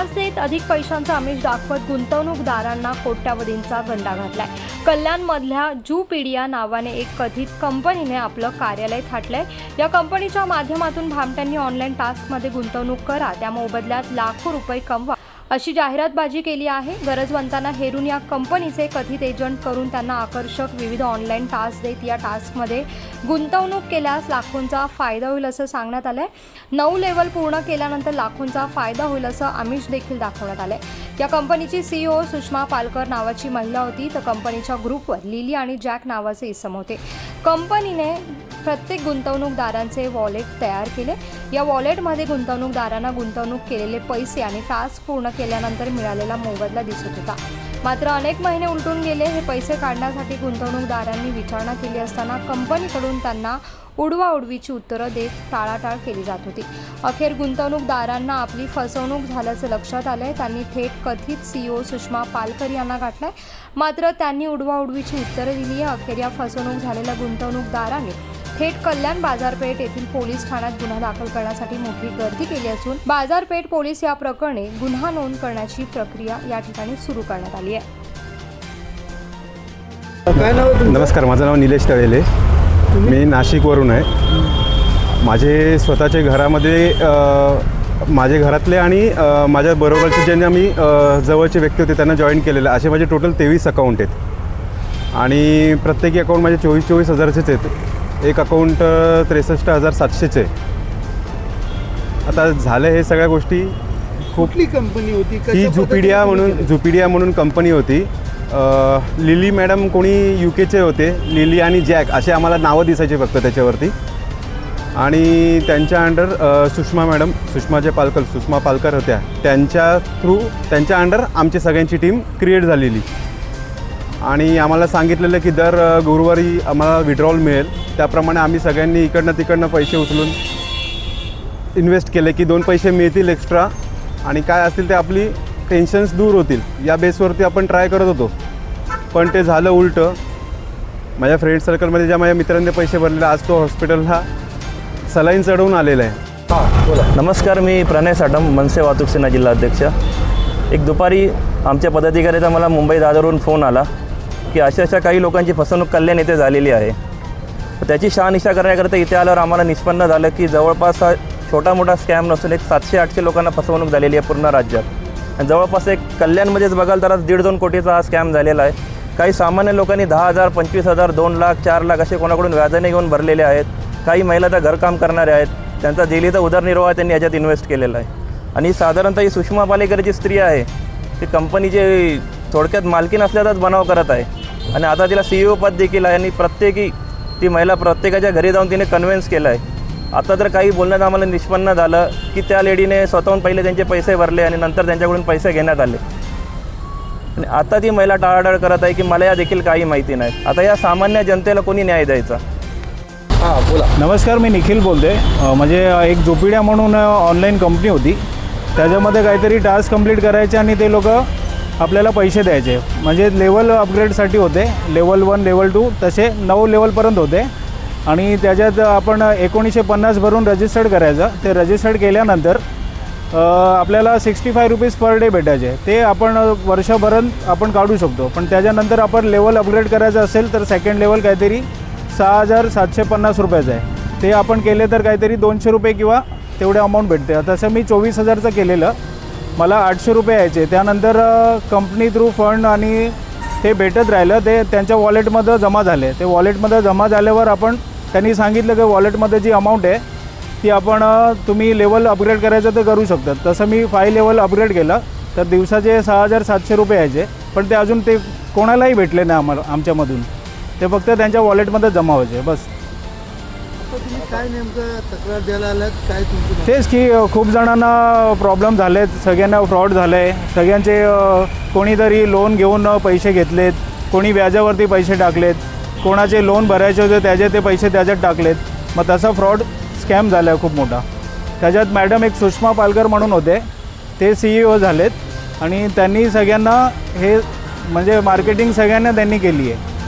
Task देत अधिक पैशांचा आमिष दाखवत गुंतवणूकदारांना कोट्यावधींचा गंडा घातलाय. कल्याणमधल्या जुपीडिया नावाने एक कथित कंपनीने आपलं कार्यालय थाटलंय. या कंपनीच्या माध्यमातून भामट्यांनी ऑनलाईन टास्कमध्ये गुंतवणूक करा. त्या मोबदल्यात लाखो रुपये कमवा अशी जाहिरातबाजी केली आहे. गरजवंतांना हेरून या कंपनीचे कथित एजंट करून त्यांना आकर्षक विविध ऑनलाईन टास्क देत या टास्कमध्ये गुंतवणूक केल्यास लाखोंचा फायदा होईल असं सांगण्यात आलं आहे नऊ लेवल पूर्ण केल्यानंतर लाखोंचा फायदा होईल असं आमिष देखील दाखवण्यात आहे या कंपनीची सीईओ सुषमा पालकर नावाची महिला होती. तर कंपनीच्या ग्रुपवर लिली आणि जॅक नावाचे इसम होते. कंपनीने प्रत्येक गुंतवणूकदारांचे वॉलेट तयार केले. या वॉलेटमध्ये गुंतवणूकदारांना गुंतवणूक केलेले पैसे आणि टास्क पूर्ण केल्यानंतर मिळालेला मोबदला दिसत होता. मात्र अनेक महिने उलटून गेले. हे पैसे काढण्यासाठी गुंतवणूकदारांनी विचारणा केली असताना कंपनीकडून त्यांना उडवाउडवीची उत्तरं देत टाळाटाळ केली जात होती. अखेर गुंतवणूकदारांना आपली फसवणूक झाल्याचं लक्षात आलंय. त्यांनी थेट कथित सीईओ सुषमा पालकर यांना गाठलाय. मात्र त्यांनी उडवाउडवीची उत्तरं दिली आहे अखेर या फसवणूक झालेल्या गुंतवणूकदारांनी थेट कल्याण बाजारपेठ येथील पोलीस ठाण्यात गुन्हा दाखल करण्यासाठी मोठी गर्दी केली असून बाजारपेठ पोलीस या प्रकरणी गुन्हा नोंद करण्याची प्रक्रिया या ठिकाणी सुरू करण्यात आली आहे? नमस्कार माझं नाव निलेश तळेले. मी नाशिकवरून आहे. माझे स्वतःचे घरामध्ये माझे घरातले आणि माझ्या बरोबरचे ज्यांनी आम्ही जवळचे व्यक्ती होते त्यांना जॉईन केलेलं. असे माझे टोटल तेवीस अकाउंट आहेत. आणि प्रत्येकी अकाउंट माझे चोवीस चोवीस हजाराचेच आहेत. एक अकाउंट त्रेसष्ट हजार सातशेचे. आता झालं हे सगळ्या गोष्टी. खूप कुठली कंपनी होती? ही झुपिडिया म्हणून? झुपिडिया म्हणून कंपनी होती. लिली मॅडम कोणी यू केचे होते. लिली आणि जॅक असे आम्हाला नावं दिसायचे फक्त त्याच्यावरती. आणि त्यांच्या अंडर सुषमा मॅडम सुषमाचे पालकर सुषमा पालकर होत्या त्यांच्या थ्रू त्यांच्या अंडर आमची सगळ्यांची टीम क्रिएट झालेली. आणि आम्हाला सांगितलेलं की दर गुरुवारी आम्हाला विड्रॉल मिळेल. त्याप्रमाणे आम्ही सगळ्यांनी इकडनं तिकडनं पैसे उचलून इन्व्हेस्ट केले की दोन पैसे मिळतील एक्स्ट्रा आणि काय असतील ते आपली टेन्शन्स दूर होतील. या बेसवरती आपण ट्राय करत होतो. पण ते झालं उलटं. माझ्या फ्रेंड सर्कलमध्ये ज्या माझ्या मित्रांनी पैसे भरलेले आज तो हॉस्पिटलला सलाईन चढवून आलेला आहे. हां बोला नमस्कार मी प्रणय साटम मनसे वाहतूक सेना जिल्हा अध्यक्ष एक दुपारी आमच्या पदाधिकाऱ्याचा मला मुंबई दादरवरून फोन आला. की अशा अशा काही लोकांची फसवणूक कल्याण येथे झालेली आहे. त्याची शहानिशा करण्याकरता इथे आल्यावर आम्हाला निष्पन्न झालं की जवळपास हा छोटा मोठा स्कॅम नसून एक सातशे आठशे लोकांना फसवणूक झालेली आहे पूर्ण राज्यात. आणि जवळपास एक कल्याणमध्येच बघाल तर आज दीड दोन कोटीचा हा स्कॅम झालेला आहे. काही सामान्य लोकांनी दहा हजार पंचवीस हजार दोन लाख चार लाख असे कोणाकडून व्याजाने घेऊन भरलेले आहेत. काही महिला त्या घरकाम करणाऱ्या आहेत. त्यांचा दिल्लीचा उदरनिर्वाह त्यांनी याच्यात इन्व्हेस्ट केलेला आहे. आणि साधारणतः ही सुषमा पालेकर जी स्त्री आहे. ती कंपनीचे थोडक्यात मालकीन असल्याचाच बनाव करत आहे. आणि आता तिला सी पद देखील आहे आणि प्रत्येकी ती महिला प्रत्येकाच्या घरी जाऊन तिने कन्व्हिन्स केलं आहे आता तर काही बोलण्यात आम्हाला निष्पन्न झालं की त्या लेडीने स्वतःहून पहिले त्यांचे पैसे भरले आणि नंतर त्यांच्याकडून पैसे घेण्यात आले. आणि आता ती महिला टाळाटाळ करत आहे की मला या देखील काही माहिती नाही. आता या सामान्य जनतेला कोणी न्याय द्यायचा? हां बोला. नमस्कार मी निखिल बोलते. म्हणजे एक जोपिड्या म्हणून ऑनलाईन कंपनी होती. त्याच्यामध्ये काहीतरी टास्क कंप्लीट करायचे आणि ते लोक आपल्याला पैसे द्यायचे. म्हणजे लेवल अपग्रेडसाठी होते. लेवल वन लेवल टू तसे नऊ लेवलपर्यंत होते. आणि त्याच्यात आपण एकोणीसशे पन्नास भरून रजिस्टर्ड करायचं. ते रजिस्टर्ड केल्यानंतर आपल्याला sixty five rupees per day भेटायचे. ते आपण अ, वर्षभरात आपण काढू शकतो. पण त्याच्यानंतर आपण लेवल अपग्रेड करायचं असेल तर सेकंड लेवल काहीतरी सहा हजार सातशे पन्नास रुपयाचं आहे. ते आपण केले तर काहीतरी दोनशे रुपये किंवा तेवढे अमाऊंट भेटते. तसं मी चोवीस हजारचं केलेलं. मला आठशे रुपये यायचे. त्यानंतर कंपनी थ्रू फंड आणि ते भेटत राहिलं. ते त्यांच्या वॉलेटमध्ये जमा झाले. ते वॉलेटमध्ये जमा झाल्यावर आपण त्यांनी सांगितलं की वॉलेटमध्ये जी अमाऊंट आहे ती आपण तुम्ही लेवल अपग्रेड करायचं तर करू शकतात. तसं मी फाय लेवल अपग्रेड केलं. तर दिवसाचे सहा हजार सातशे रुपये यायचे. पण ते अजून ते कोणालाही भेटले नाही आम्हाला आमच्यामधून. ते फक्त त्यांच्या वॉलेटमध्ये जमा व्हायचे. बस. तुम्ही काय नेमकं तक्रार द्यायला आलात? काय तेच की अ, खूप जणांना प्रॉब्लेम झाले सगळ्यांना फ्रॉड झालं आहे सगळ्यांचे अ, कोणीतरी लोन घेऊन अ, पैसे घेतलेत. कोणी व्याजावरती पैसे टाकलेत. कोणाचे लोन भरायचे होते त्याचे ते पैसे त्याच्यात टाकलेत. मग तसा फ्रॉड स्कॅम झाला आहे खूप मोठा. त्याच्यात मॅडम एक सुषमा पालकर म्हणून होते. ते सी ई ओ झालेत. आणि त्यांनी सगळ्यांना हे म्हणजे मार्केटिंग सगळ्यांना त्यांनी केली आहे